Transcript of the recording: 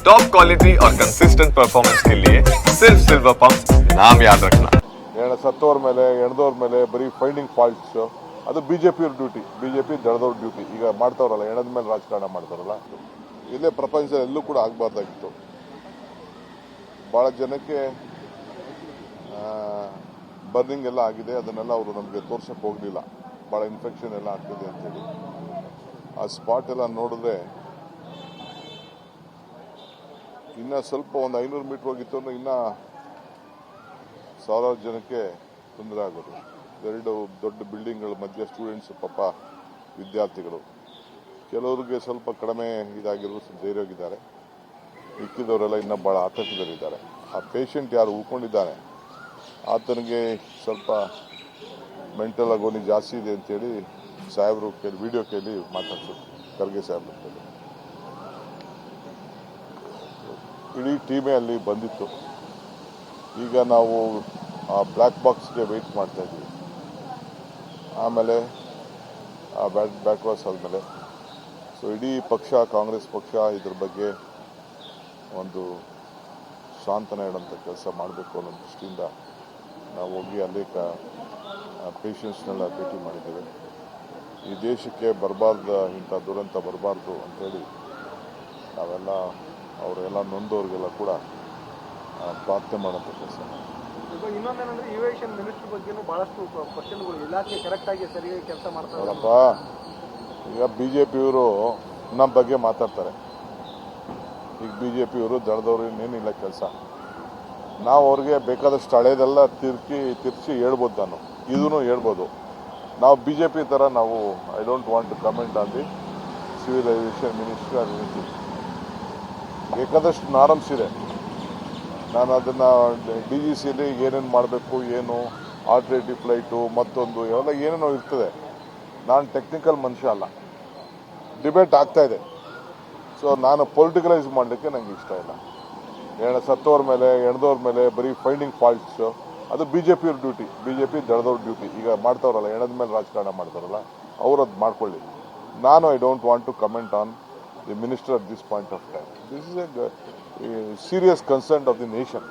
Top quality और consistent performance के लिए सिर्फ सिल्वर पंप नाम याद रखना ಎಣ ಸತ್ತೋರ್ ಮೇಲೆ ಎಣದೋರ್ ಮೇಲೆ ಬರೀ ಫೈಂಡಿಂಗ್ ಫಾಲ್ಟ್ಸ್ ಅದು ಬಿಜೆಪಿ ಅವ್ರ ಡ್ಯೂಟಿ ಬಿಜೆಪಿ ದಳದವ್ರ ಡ್ಯೂಟಿ ಈಗ ಮಾಡ್ತಾವ್ರಲ್ಲ ಎಣದ ಮೇಲೆ ರಾಜಕಾರಣ ಮಾಡ್ತಾರಲ್ಲ ಇಲ್ಲೇ ಪ್ರಪಂಚ ಎಲ್ಲೂ ಕೂಡ ಆಗಬಾರ್ದಾಗಿತ್ತು ಭಾಳ ಜನಕ್ಕೆ ಬರ್ನಿಂಗ್ ಎಲ್ಲ ಆಗಿದೆ ಅದನ್ನೆಲ್ಲ ಅವರು ನಮಗೆ ತೋರ್ಸಕ್ಕೆ ಹೋಗಲಿಲ್ಲ ಭಾಳ ಇನ್ಫೆಕ್ಷನ್ ಎಲ್ಲ ಆಗ್ತಿದೆ ಅಂತೇಳಿ ಆ ಸ್ಪಾಟ್ ಎಲ್ಲ ನೋಡಿದ್ರೆ ಇನ್ನ ಸ್ವಲ್ಪ ಒಂದು ಐನೂರು ಮೀಟರ್ ಹೋಗಿತ್ತು ಅಂದ್ರೆ ಇನ್ನ ಸಾವಿರಾರು ಜನಕ್ಕೆ ತೊಂದರೆ ಆಗೋದು. ಎರಡು ದೊಡ್ಡ ಬಿಲ್ಡಿಂಗ್ಗಳ ಮಧ್ಯೆ ಸ್ಟೂಡೆಂಟ್ಸ್ ಪಾಪ ವಿದ್ಯಾರ್ಥಿಗಳು. ಕೆಲವರಿಗೆ ಸ್ವಲ್ಪ ಕಡಿಮೆ ಇದಾಗಿರೋದು ಸ್ವಲ್ಪ ಧೈರ್ಯವಾಗಿದ್ದಾರೆ. ಮಿಕ್ಕಿದವರೆಲ್ಲ ಇನ್ನೂ ಭಾಳ ಆತಂಕದಲ್ಲಿದ್ದಾರೆ. ಆ ಪೇಷಂಟ್ ಯಾರು ಉಳ್ಕೊಂಡಿದ್ದಾನೆ, ಆತನಿಗೆ ಸ್ವಲ್ಪ ಮೆಂಟಲ್ ಆಗೋನಿ ಜಾಸ್ತಿ ಇದೆ ಅಂತೇಳಿ ಸಾಹೇಬರು ಕೇಳಿ ವಿಡಿಯೋ ಕೇಳಿ ಮಾತಾಡ್ತಾರೆ ಖರ್ಗೆ ಸಾಹೇಬ್ರ ಇಡೀ ಟೀಮೇ ಅಲ್ಲಿ ಬಂದಿತ್ತು. ಈಗ ನಾವು ಆ ಬ್ಲ್ಯಾಕ್ ಬಾಕ್ಸ್ಗೆ ವೆಯ್ಟ್ ಮಾಡ್ತಾ ಇದ್ವಿ. ಆಮೇಲೆ ಆ ಬ್ಯಾಟ್ ಬ್ಯಾಕ್ ವಾಸ್ ಆದಮೇಲೆ ಸೊ ಇಡೀ ಪಕ್ಷ, ಕಾಂಗ್ರೆಸ್ ಪಕ್ಷ ಇದ್ರ ಬಗ್ಗೆ ಒಂದು ಶಾಂತನ ಇಡೋಂಥ ಕೆಲಸ ಮಾಡಬೇಕು ಅನ್ನೋ ದೃಷ್ಟಿಯಿಂದ ನಾವು ಹೋಗಿ ಅನೇಕ ಪೇಷಂಟ್ಸ್ನೆಲ್ಲ ಭೇಟಿ ಮಾಡಿದ್ದೇವೆ. ಈ ದೇಶಕ್ಕೆ ಬರಬಾರ್ದು, ಇಂಥ ದುರಂತ ಬರಬಾರ್ದು ಅಂತೇಳಿ ನಾವೆಲ್ಲ ಅವರೆಲ್ಲ ನೊಂದವ್ರಿಗೆಲ್ಲ ಕೂಡ ಪ್ರಾರ್ಥನೆ ಮಾಡೋಂಥ ಕೆಲಸ ಇನ್ನೊಂದೇನಂದ್ರೆ ಇವೇಷನ್ ಮಿನಿಸ್ಟರ್ ಬಗ್ಗೆನೂ ಬಹಳಷ್ಟು ಕ್ವಶನ್ಗಳು ಇಲಾಖೆ ಕರೆಕ್ಟಾಗಿ ಸರಿಯಾಗಿ ಕೆಲಸ ಮಾಡ್ತಾರಪ್ಪ ಈಗ ಬಿ ಜೆ ಪಿಯವರು ನಮ್ಮ ಬಗ್ಗೆ ಮಾತಾಡ್ತಾರೆ. ಈಗ ಬಿ ಜೆ ಪಿಯವರು ದಳದವ್ರು ಇನ್ನೇನಿಲ್ಲ ಕೆಲಸ. ನಾವು ಅವ್ರಿಗೆ ಬೇಕಾದಷ್ಟು ಹಳೇದೆಲ್ಲ ತಿರ್ಕಿ ತಿರ್ಚಿ ಹೇಳ್ಬೋದು ನಾನು. ಇದೂ ಹೇಳ್ಬೋದು. ನಾವು ಬಿ ಜೆ ಪಿ ಥರ ನಾವು I don't want to comment on the civil aviation ministry ಅದು ಬೇಕಾದಷ್ಟು ನಾರಮ್ಸ್ ಇದೆ. ನಾನು ಅದನ್ನು ಡಿ ಜಿ ಸಿಯಲ್ಲಿ ಏನೇನು ಮಾಡಬೇಕು, ಏನು ಆಲ್ಟರ್ನೇಟಿವ್ ಫ್ಲೈಟು, ಮತ್ತೊಂದು, ಇವೆಲ್ಲ ಏನೇನೋ ಇರ್ತದೆ. ನಾನು ಟೆಕ್ನಿಕಲ್ ಮನುಷ್ಯ ಅಲ್ಲ. ಡಿಬೇಟ್ ಆಗ್ತಾ ಇದೆ. ಸೊ ನಾನು ಪೊಲಿಟಿಕಲೈಸ್ ಮಾಡಲಿಕ್ಕೆ ನನಗೆ ಇಷ್ಟ ಇಲ್ಲ. ಎಣ ಸತ್ತೋರ ಮೇಲೆ ಎಣದವ್ರ ಮೇಲೆ ಬರೀ ಫೈಂಡಿಂಗ್ ಫಾಲ್ಟ್ಸ್ ಅದು ಬಿ ಜೆ ಪಿಯವ್ರ ಡ್ಯೂಟಿ ಬಿ ಜೆ ಪಿ ದಳದವ್ರ ಡ್ಯೂಟಿ ಈಗ ಮಾಡ್ತಾವ್ರಲ್ಲ, ಎಣದ ಮೇಲೆ ರಾಜಕಾರಣ ಮಾಡ್ತಾರಲ್ಲ ಅವರು ಅದು ಮಾಡ್ಕೊಳ್ಳಿ. ನಾನು I don't want to comment on the minister at this point of time. This is a, a serious concern of the nation.